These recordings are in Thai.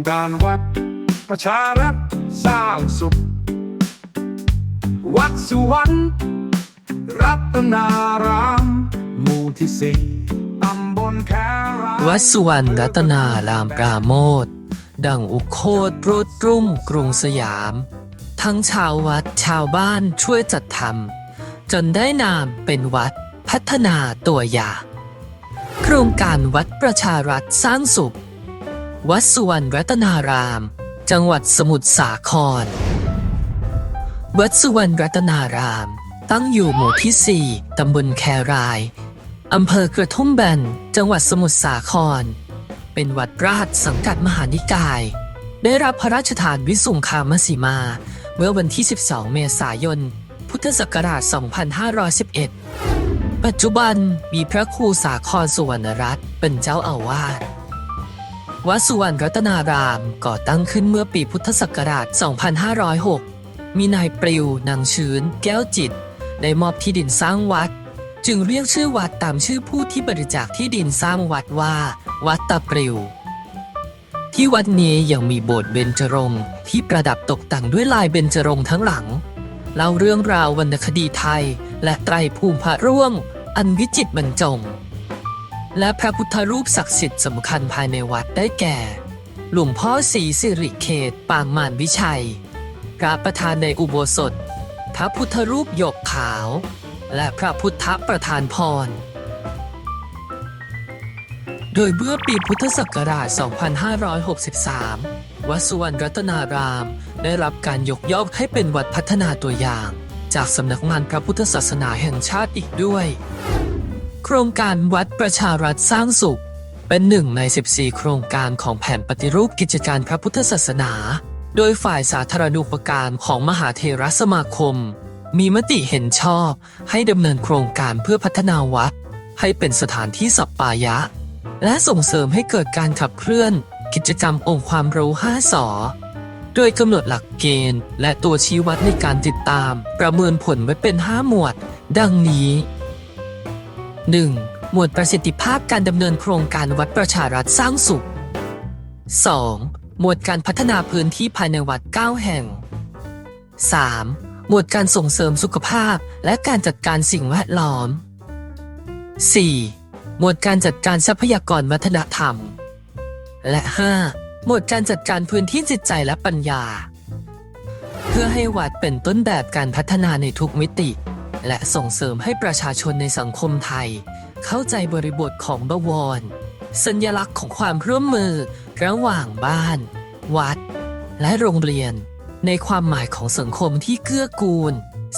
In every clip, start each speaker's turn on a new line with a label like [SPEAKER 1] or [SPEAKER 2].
[SPEAKER 1] รงการวัด ประชารัฐสร้างสุข วัดสุวรรณรัตนารามหมู่ที่สี่ตำบลแคราย
[SPEAKER 2] วัดสุวรรณรัตนารามปราโมทดังอุโคตรรุดรุ่มกรุงสยาม ทั้งชาววัดชาวบ้านช่วยจัดทำจนได้นามเป็นวัดพัฒนาตัวอย่างโครงการวัดประชารัฐสร้างสุข วัดสุวรรณรัตนาราม จังหวัดสมุทรสาคร วัดสุวรรณรัตนาราม ตั้งอยู่หมู่ที่ 4 ตำบลแคราย อำเภอกระทุ่มแบน จังหวัดสมุทรสาคร เป็นวัดราชสังกัดมหานิกาย ได้รับพระราชทานวิสุงคามสีมา เมื่อวันที่ 12 เมษายน พุทธศักราช 2511 ปัจจุบันมีพระครูสาครสุวรรณรัตน์เป็นเจ้าอาวาส วัดสุวรรณรัตนาราม ก่อตั้งขึ้นเมื่อปีพุทธศักราช 2506 มีนายปลิวนางชื้น แก้วจิต ได้มอบที่ดินสร้างวัด จึงเรียกชื่อวัดตามชื่อผู้ที่บริจาคที่ดินสร้างวัดว่า วัดตะปลิว ที่วัดนี้ยังมีโบสถ์เบญจรงค์ที่ประดับตกแต่งด้วยลายเบญจรงค์ทั้งหลังเล่าเรื่องราววรรณคดีไทย และไตรภูมิพระร่วง อันวิจิตรบรรจง และพระพุทธรูปศักดิ์สิทธิ์สำคัญภายในวัดได้แก่ หลวงพ่อศรีสิริเขต ปางมารวิชัย พระประธานในอุโบสถ พระพุทธรูปหยกขาว และพระพุทธประธานพร โดยเมื่อปีพุทธศักราช 2563 วัดสุวรรณรัตนาราม ได้รับการยกย่องให้เป็นวัดพัฒนาตัวอย่าง จากสำนักงานพระพุทธศาสนาแห่งชาติอีกด้วย โครงการวัดประชารัฐสร้างสุข เป็นหนึ่งใน 14 โครงการของแผนปฏิรูปกิจการพระพุทธศาสนา โดยฝ่ายสาธารณูปการของมหาเทรสมาคม มีมติเห็นชอบให้ดำเนินโครงการเพื่อพัฒนาวัด ให้เป็นสถานที่สัปปายะ และส่งเสริมให้เกิดการขับเคลื่อน กิจกรรมองค์ความรู้5สอโดยกำหนดหลักเกณฑ์ และตัวชี้วัดในการติดตาม ประเมินผลไว้เป็น 5 หมวด ดังนี้ 1. หมวดประสิทธิภาพการดำเนินโครงการวัดประชารัฐสร้างสุข 2. หมวดการพัฒนาพื้นที่ภายในวัด 9 แห่ง 3. หมวดการส่งเสริมสุขภาพและการจัดการสิ่งแวดล้อม 4. หมวดการจัดการทรัพยากรวัฒนธรรม และ 5. หมวดการจัดการพื้นที่จิตใจและปัญญา เพื่อให้วัดเป็นต้นแบบการพัฒนาในทุกมิติ และส่งเสริมให้ประชาชนในสังคมไทย เข้าใจบริบทของบวร สัญลักษณ์ของความร่วมมือระหว่างบ้าน วัด และโรงเรียน ในความหมายของสังคมที่เกื้อกูล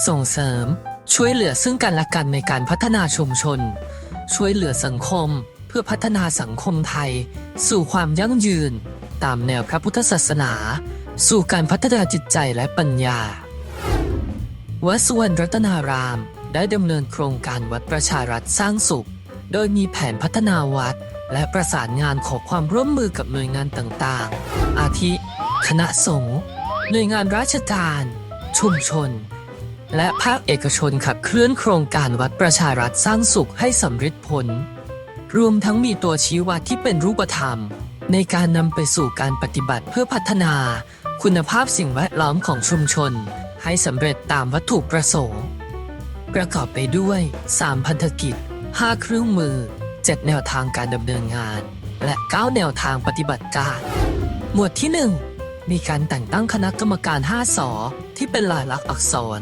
[SPEAKER 2] ส่งเสริม ช่วยเหลือซึ่งกันและกันในการพัฒนาชุมชน ช่วยเหลือสังคมเพื่อพัฒนาสังคมไทย สู่ความยั่งยืน ตามแนวพระพุทธศาสนา สู่การพัฒนาจิตใจและปัญญา วัดสุวรรณรัตนาราม ได้ดำเนินโครงการวัดประชารัฐสร้างสุข โดยมีแผนพัฒนาวัด และประสานงานขอความร่วมมือกับหน่วยงานต่างๆ อาทิ คณะสงฆ์หน่วยงานราชการ ชุมชน และภาคเอกชนขับเคลื่อนโครงการวัดประชารัฐสร้างสุขให้สำเร็จผล รวมทั้งมีตัวชี้วัดที่เป็นรูปธรรม ในการนำไปสู่การปฏิบัติเพื่อพัฒนา คุณภาพสิ่งแวดล้อมของชุมชน ให้สำเร็จตามวัตถุประสงค์ ประกอบไปด้วย 3 พันธกิจ 5 เครื่องมือ 7 แนวทางการดำเนินงาน และ 9 แนวทางปฏิบัติการ หมวดที่ 1 มีการแต่งตั้งคณะกรรมการ 5 สอที่เป็นลายลักษณ์อักษร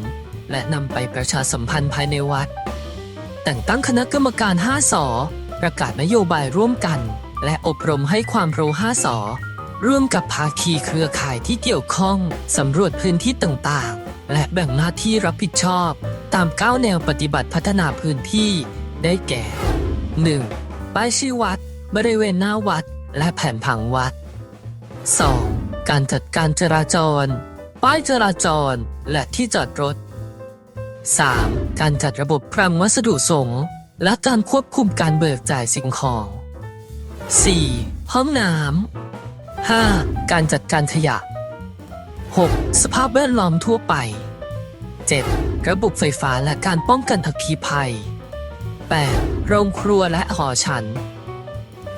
[SPEAKER 2] และนำไปประชาสัมพันธ์ภายในวัด แต่งตั้งคณะกรรมการ 5 สอประกาศนโยบายร่วมกัน และอบรมให้ความรู้ 5 สอร่วมกับภาคีเครือข่ายที่เกี่ยวข้องสำรวจพื้นที่ต่างๆ และแบ่งหน้าที่รับผิดชอบ ตาม 9 แนวปฏิบัติพัฒนาพื้นที่ได้แก่ 1. ป้ายชื่อวัด บริเวณหน้าวัด และแผนผังวัด 2. การจัดการจราจร ป้ายจราจรและที่จอดรถ 3. การจัดระบบพรังวัสดุสงฆ์และการควบคุมการเบิกจ่ายสิ่งของ 4. ห้องน้ำ 5. การจัดการขยะ 6. สภาพแวดล้อมทั่วไป 7. ระบบไฟฟ้าและการป้องกันอัคคีภัย 8. โรงครัวและหอฉัน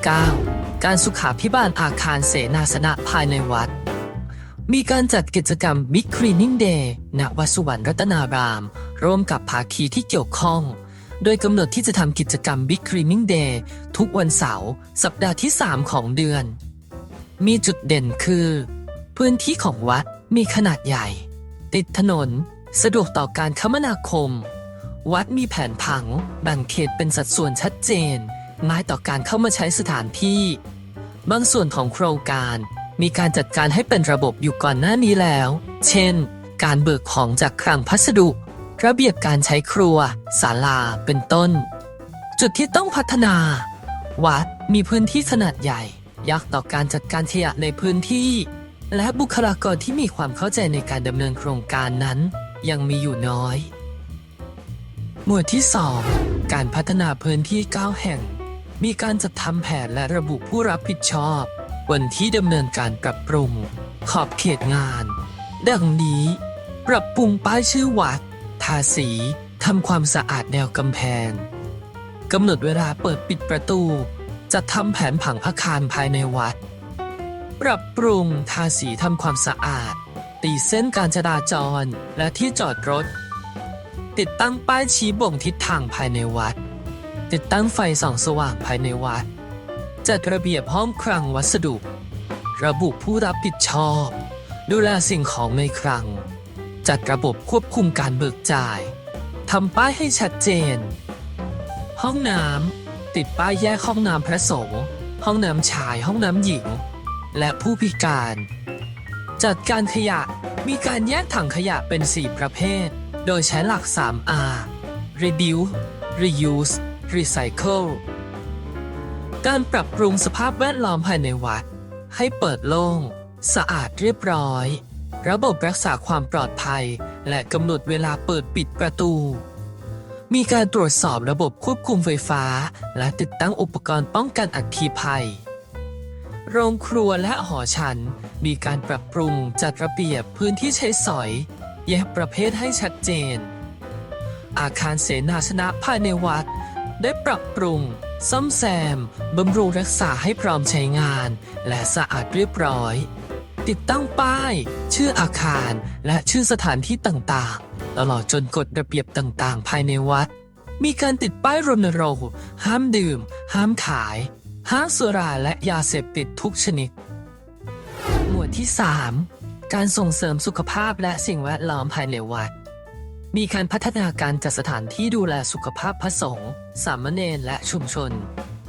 [SPEAKER 2] 9. การสุขาพิบาลอาคารเสนาสนะภายในวัด มีการจัดกิจกรรม Big Cleaning Day ณวัดสุวรรณรัตนาราม ร่วมกับภาคีที่เกี่ยวข้อง โดยกำหนดที่จะทำกิจกรรม Big Cleaning Day ทุกวันเสาร์สัปดาห์ที่ 3 ของเดือน มีจุดเด่นคือ พื้นที่ของวัด มีขนาดใหญ่ ติดถนน สะดวกต่อการคมนาคม วัดมีแผนผัง แบ่งเขตเป็นสัดส่วนชัดเจนง่ายต่อการเข้ามาใช้สถานที่ บางส่วนของโครงการมีการจัดการให้เป็นระบบอยู่ก่อนหน้านี้แล้ว เช่น การเบิกของจากคลังพัสดุ ระเบียบการใช้ครัว ศาลา เป็นต้น จุดที่ต้องพัฒนา วัดมีพื้นที่ขนาดใหญ่ยากต่อการจัดการขยะในพื้นที่ และบุคลากรที่มีความเข้าใจในการดำเนินโครงการนั้น ยังมีอยู่น้อย หมวดที่ 2 การพัฒนาพื้นที่ 9 แห่ง มีการจัดทำแผนและระบุผู้รับผิดชอบ วันที่ดำเนินการปรับปรุง ขอบเขตงาน ดังนี้ ปรับปรุงป้ายชื่อวัด ทาสีทำความสะอาดแนวกำแพงกำหนดเวลาเปิดปิดประตู จัดทำแผนผังอาคารภายในวัด ปรับปรุงทาสีทำความสะอาด ตีเส้นการจราจรและที่จอดรถ ติดตั้งป้ายชี้บ่งทิศทางภายในวัด ติดตั้งไฟส่องสว่างภายในวัด จัดระเบียบห้องคลังวัสดุ ระบุผู้รับผิดชอบ ดูแลสิ่งของในคลัง จัดระบบควบคุมการเบิกจ่ายทำป้ายให้ชัดเจน ห้องน้ำติดป้ายแยกห้องน้ำพระสงฆ์ห้องน้ำชายห้องน้ำหญิง และผู้พิการ จัดการขยะมีการแยกถังขยะเป็น 4 ประเภท โดยใช้หลัก 3R reduce reuse recycle การปรับปรุงสภาพแวดล้อมภายในวัด ให้เปิดโล่ง สะอาดเรียบร้อย ระบบรักษาความปลอดภัย และกำหนดเวลาเปิดปิดประตู มีการตรวจสอบระบบควบคุมไฟฟ้า และติดตั้งอุปกรณ์ป้องกันอัคคีภัย โรงครัวและหอฉัน มีการปรับปรุงจัดระเบียบพื้นที่ใช้สอย แยกประเภทให้ชัดเจน อาคารเสนาสนะภายในวัด ได้ปรับปรุง ซ่อมแซม บำรุงรักษาให้พร้อมใช้งาน และสะอาดเรียบร้อย ติดตั้งป้าย ชื่ออาคารและชื่อสถานที่ต่างๆ ตลอดจนกฎระเบียบต่างๆ ภายในวัด มีการติดป้ายรณรงค์ห้ามดื่ม ห้ามขาย ห้ามสุราและยาเสพติดทุกชนิด หมวดที่ 3 การส่งเสริมสุขภาพและสิ่งแวดล้อมภายในวัด มีการพัฒนาการจัดสถานที่ดูแลสุขภาพพระสงฆ์สามเณรและชุมชน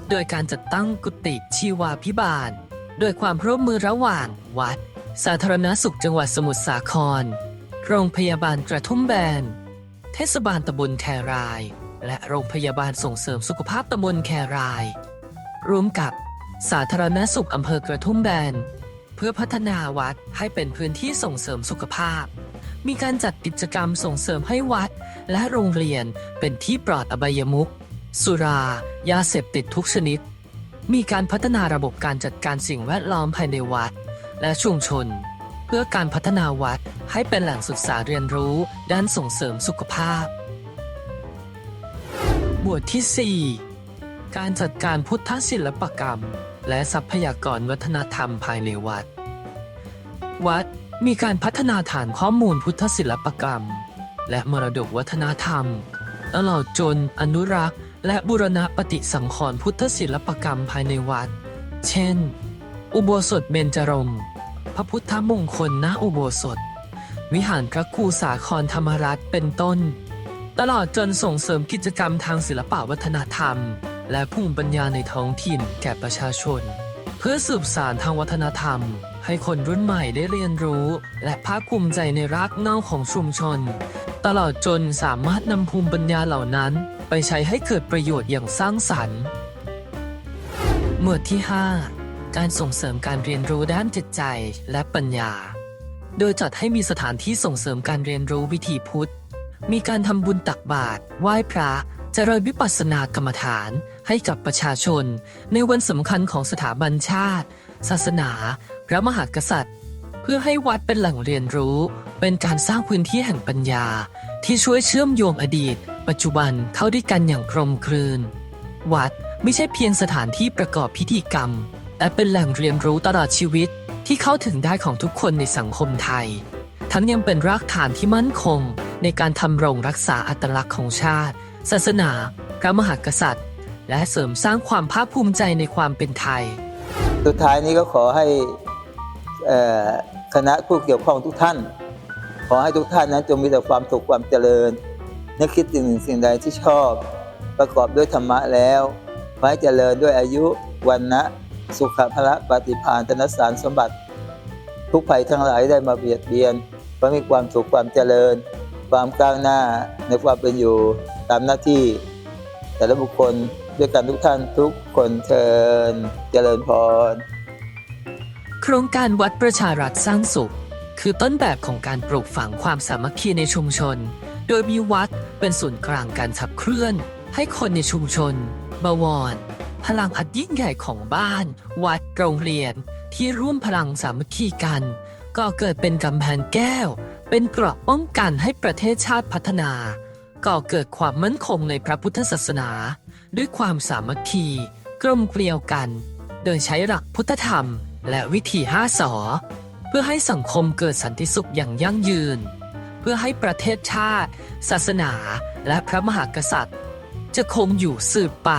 [SPEAKER 2] โดยการจัดตั้งกุฏิชีวาพิบาล โดยความร่วมมือระหว่างวัด สาธารณสุขจังหวัดสมุทรสาคร โรงพยาบาลกระทุ่มแบน เทศบาลตำบลแคราย และโรงพยาบาลส่งเสริมสุขภาพตำบลแคราย ร่วมกับสาธารณสุขอำเภอกระทุ่มแบน เพื่อพัฒนาวัดให้เป็นพื้นที่ส่งเสริมสุขภาพ มีการจัดกิจกรรมส่งเสริมให้วัด และโรงเรียนเป็นที่ปลอดอบายมุขสุรา ยาเสพติดทุกชนิด มีการพัฒนาระบบการจัดการสิ่งแวดล้อมภายในวัด และชุมชน เพื่อการพัฒนาวัดให้เป็นแหล่งศึกษาเรียนรู้ด้านส่งเสริมสุขภาพ หมวดที่ 4 การจัดการพุทธศิลปกรรม และทรัพยากรวัฒนธรรมภายในวัด วัดมีการพัฒนาฐานข้อมูลพุทธศิลปกรรม และมรดกวัฒนธรรมตลอดจนอนุรักษ์ และบูรณปฏิสังขรณ์พุทธศิลปกรรมภายในวัด เช่น อุโบสถเบญจรงค์พระพุทธมงคลณอุโบสถ วิหารพระครูสาครธรรมรัตน์เป็นต้น ตลอดจนส่งเสริมกิจกรรมทางศิลปวัฒนธรรม และภูมิปัญญาในท้องถิ่นแก่ประชาชน เพื่อสืบสานทางวัฒนธรรม ให้คนรุ่นใหม่ได้เรียนรู้ และภาคภูมิใจในรากเหง้าของชุมชน ตลอดจนสามารถนำภูมิปัญญาเหล่านั้น ไปใช้ให้เกิดประโยชน์อย่างสร้างสรรค์ หมวดที่ 5 การส่งเสริมการเรียนรู้ด้านจิตใจและปัญญา โดยจัดให้มีสถานที่ส่งเสริมการเรียนรู้วิถีพุทธ มีการทำบุญตักบาตรไหว้พระเจริญวิปัสสนากรรมฐาน ให้กับประชาชน ในวันสำคัญของสถาบันชาติ ศาสนา พระมหากษัตริย์ เพื่อให้วัดเป็นแหล่งเรียนรู้ เป็นการสร้างพื้นที่แห่งปัญญา ที่ช่วยเชื่อมโยงอดีต ปัจจุบันเข้าด้วยกันอย่างกลมกลืน วัดไม่ใช่เพียงสถานที่ประกอบพิธีกรรมและเป็นแหล่งเรียนรู้ตลอดชีวิตที่เข้าถึงได้ของทุกคนในสังคมไทย ทั้งยังเป็นรากฐานที่มั่นคง ในการทำรงรักษาอัตลักษณ์ของชาติ ศาสนา พระมหากษัตริย์ และเสริมสร้างความภาคภูมิใจในความเป็นไทย
[SPEAKER 3] สุดท้ายนี้ก็ขอให้คณะผู้เกี่ยวข้องทุกท่าน ขอให้ทุกท่านนั้นจงมีแต่ความสุขความเจริญ นึกคิดสิ่งหนึ่งสิ่งใดที่ชอบ ประกอบด้วยธรรมะแล้วขอให้เจริญด้วยอายุวันนะสุขภละปฏิภาณธนสารสมบัติ ทุกภัยทั้งหลายได้มาเบียดเบียนขอให้มีความสุขความเจริญ ความก้าวหน้าในความเป็นอยู่ตามหน้าที่ แต่ละบุคคล ด้วยกันทุกท่านทุกคนเชิญเจริญพร
[SPEAKER 2] โครงการวัดประชารัฐสร้างสุข คือต้นแบบของการปลูกฝังความสามัคคีในชุมชน โดยมีวัดเป็นศูนย์กลางการขับเคลื่อน ให้คนในชุมชนบวรพลังอันยิ่งใหญ่ของบ้าน วัดโรงเรียน ที่ร่วมพลังสามัคคีกัน ก็เกิดเป็นกำแพงแก้ว เป็นเกราะป้องกันให้ประเทศชาติพัฒนา ก่อเกิดความมั่นคงในพระพุทธศาสนา ด้วยความสามัคคีกลมเกลียวกัน โดยใช้หลักพุทธธรรม และวิธีห้าสอ เพื่อให้สังคมเกิดสันติสุขอย่างยั่งยืน เพื่อให้ประเทศชาติ ศาสนา และพระมหากษัตริย์ จะคงอยู่สืบไป